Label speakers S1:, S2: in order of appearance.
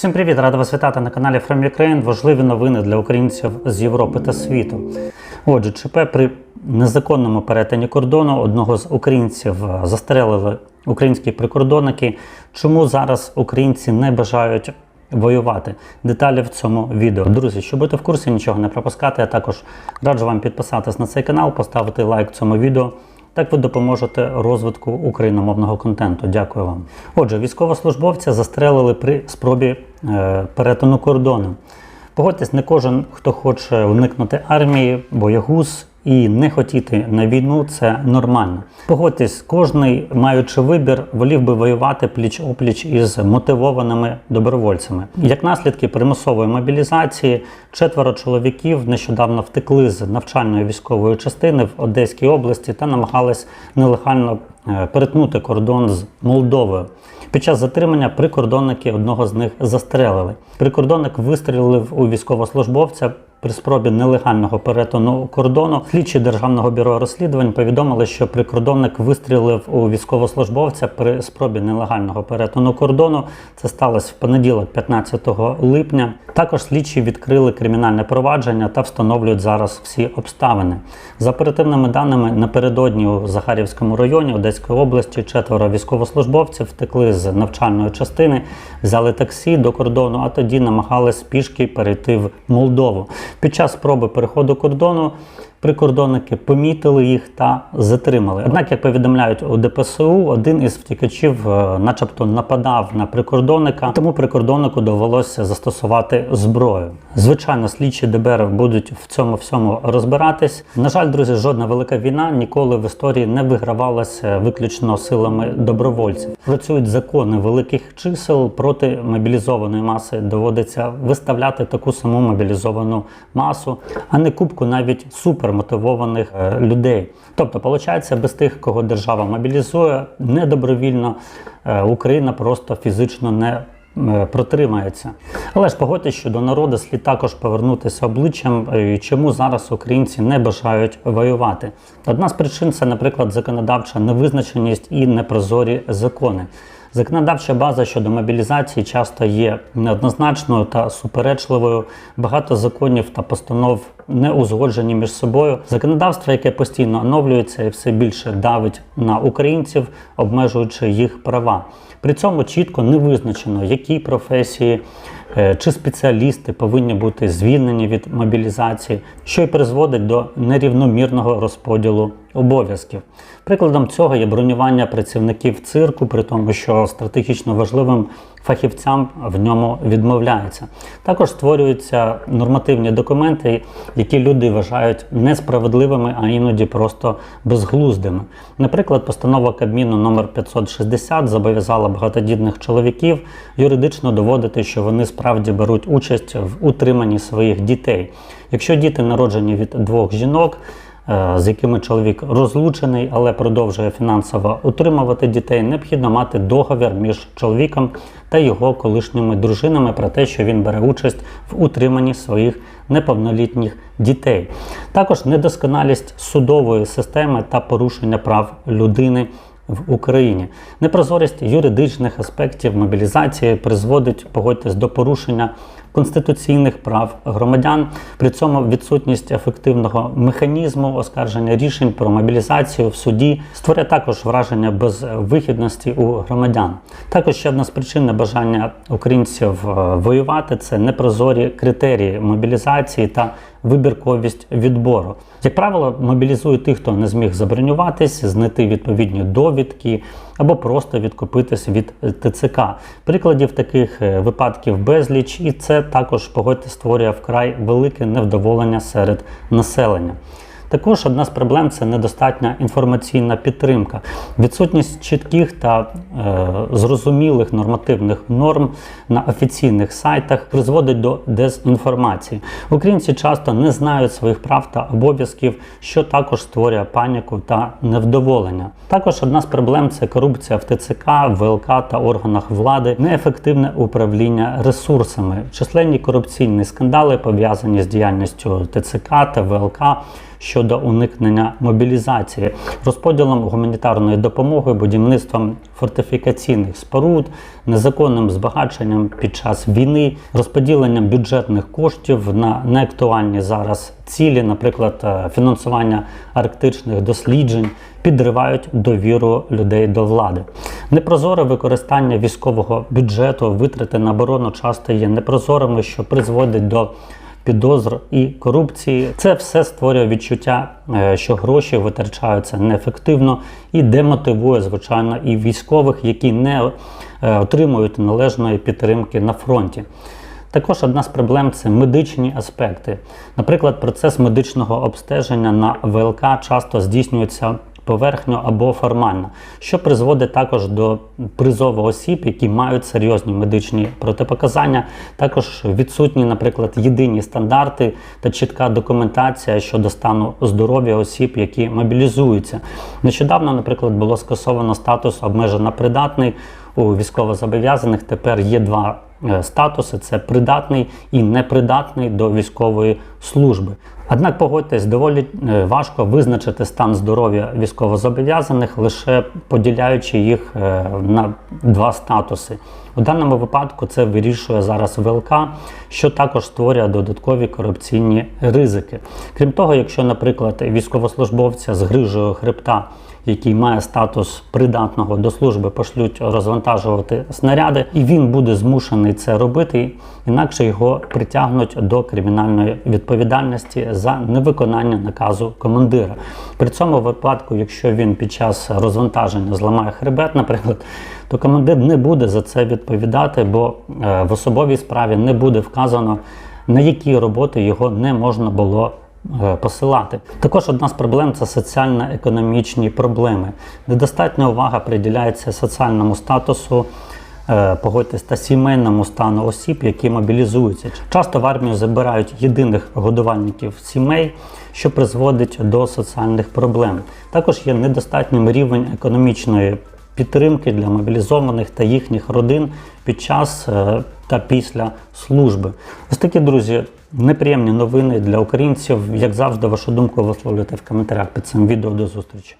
S1: Всім привіт! Рада вас вітати на каналі From Ukraine. Важливі новини для українців з Європи та світу. Отже, ЧП при незаконному перетині кордону одного з українців е, застрелили українські прикордонники. Чому зараз українці не бажають воювати? Деталі в цьому відео. Друзі, щоб бути в курсі, нічого не пропускати, а також раджу вам підписатись на цей канал, поставити лайк цьому відео. Так ви допоможете розвитку україномовного контенту. Дякую вам. Отже, військовослужбовця застрелили при спробі е, перетину кордону. Погодьтесь, не кожен, хто хоче уникнути армії, боягуз і не хотіти на війну, це нормально. Погодьтесь, кожний, маючи вибір, волів би воювати пліч опліч із мотивованими добровольцями. Як наслідки примусової мобілізації, четверо чоловіків нещодавно втекли з навчальної військової частини в Одеській області та намагались нелегально перетнути кордон з Молдовою. Під час затримання прикордонники одного з них застрелили. Прикордонник вистрілив у військовослужбовця при спробі нелегального перетину кордону. Слідчі державного бюро розслідувань повідомили, що прикордонник вистрілив у військовослужбовця при спробі нелегального перетину кордону. Це сталося в понеділок, 15 липня. Також слідчі відкрили кримінальне провадження та встановлюють зараз всі обставини. За оперативними даними, напередодні у Захарівському районі Одеської області четверо військовослужбовців втекли з навчальної частини, взяли таксі до кордону, а тоді намагались пішки перейти в Молдову. Під час спроби переходу кордону прикордонники помітили їх та затримали. Однак, як повідомляють у ДПСУ, один із втікачів, е, начебто, нападав на прикордонника, тому прикордоннику довелося застосувати зброю. Звичайно, слідчі ДБР будуть в цьому всьому розбиратись. На жаль, друзі, жодна велика війна ніколи в історії не вигравалася виключно силами добровольців. Працюють закони великих чисел проти мобілізованої маси. Доводиться виставляти таку саму мобілізовану масу, а не кубку навіть супермотивованих е, людей. Тобто, виходить, без тих, кого держава мобілізує, недобровільно е, Україна просто фізично не е, протримається. Але ж погодьтесь, що до народу слід також повернутися обличчям, чому зараз українці не бажають воювати. Одна з причин це, наприклад, законодавча невизначеність і непрозорі закони. Законодавча база щодо мобілізації часто є неоднозначною та суперечливою. Багато законів та постанов не узгоджені між собою. Законодавство, яке постійно оновлюється і все більше давить на українців, обмежуючи їх права. При цьому чітко не визначено, які професії е, чи спеціалісти повинні бути звільнені від мобілізації, що й призводить до нерівномірного розподілу обов'язків. Прикладом цього є бронювання працівників цирку, при тому, що стратегічно важливим фахівцям в ньому відмовляється. Також створюються нормативні документи, які люди вважають несправедливими, а іноді просто безглуздими. Наприклад, постанова Кабміну номер 560 зобов'язала багатодітних чоловіків юридично доводити, що вони справді беруть участь в утриманні своїх дітей. Якщо діти народжені від двох жінок, з якими чоловік розлучений, але продовжує фінансово утримувати дітей, необхідно мати договір між чоловіком та його колишніми дружинами про те, що він бере участь в утриманні своїх неповнолітніх дітей. Також недосконалість судової системи та порушення прав людини. В Україні непрозорість юридичних аспектів мобілізації призводить, погодьтесь, до порушення конституційних прав громадян. При цьому відсутність ефективного механізму оскарження рішень про мобілізацію в суді створює також враження безвихідності у громадян. Також ще одна з причин небажання українців е, воювати це непрозорі критерії мобілізації та вибірковість відбору. Як правило, мобілізують тих, хто не зміг забронюватись, знайти відповідні довідки або просто відкупитись від ТЦК. Прикладів таких е, випадків безліч, і це також погодьте створює вкрай велике невдоволення серед населення. Також одна з проблем це недостатня інформаційна підтримка, відсутність чітких та е, зрозумілих нормативних норм на офіційних сайтах призводить до дезінформації. Українці часто не знають своїх прав та обов'язків, що також створює паніку та невдоволення. Також одна з проблем це корупція в ТЦК, ВЛК та органах влади, неефективне управління ресурсами, численні корупційні скандали пов'язані з діяльністю ТЦК та ВЛК щодо уникнення мобілізації, розподілом гуманітарної допомоги, будівництвом фортифікаційних споруд, незаконним збагаченням під час війни, розподіленням бюджетних коштів на неактуальні зараз цілі, наприклад, е, фінансування арктичних досліджень, підривають довіру людей до влади. Непрозоре використання військового бюджету, витрати на оборону часто є непрозорими, що призводить до підозр і корупції. Це все створює відчуття, е, що гроші витрачаються неефективно і демотивує, звичайно, і військових, які не е, отримують належної підтримки на фронті. Також одна з проблем це медичні аспекти. Наприклад, процес медичного обстеження на ВЛК часто здійснюється поверхньо або формально, що призводить також до призову осіб, які мають серйозні медичні протипоказання. Також відсутні, наприклад, єдині стандарти та чітка документація щодо стану здоров'я осіб, які мобілізуються. Нещодавно, наприклад, було скасовано статус обмежено придатний у військовозобов'язаних. Тепер є два е, статуси: це придатний і непридатний до військової служби. Однак погодьтесь, доволі е, важко визначити стан здоров'я військовозобов'язаних, лише поділяючи їх е, на два статуси. У даному випадку це вирішує зараз ВЛК, що також створює додаткові корупційні ризики. Крім того, якщо, наприклад, військовослужбовця з грижею хребта, який має статус придатного до служби, пошлють розвантажувати снаряди, і він буде змушений це робити, інакше його притягнуть до кримінальної відповідальності за невиконання наказу командира. При цьому випадку, якщо він під час розвантаження зламає хребет, наприклад, то командир не буде за це відповідати, бо е, в особовій справі не буде вказано, на які роботи його не можна було посилати. Також одна з проблем це соціально-економічні проблеми. Недостатня увага приділяється соціальному статусу. е, Погодьтесь та сімейному стану осіб, які мобілізуються. Часто в армію забирають єдиних годувальників сімей, що призводить до соціальних проблем. Також є недостатнім рівень економічної підтримки для мобілізованих та їхніх родин під час е, та після служби. Ось такі друзі, неприємні новини для українців. Як завжди, вашу думку висловлюйте в коментарях під цим відео. До зустрічі.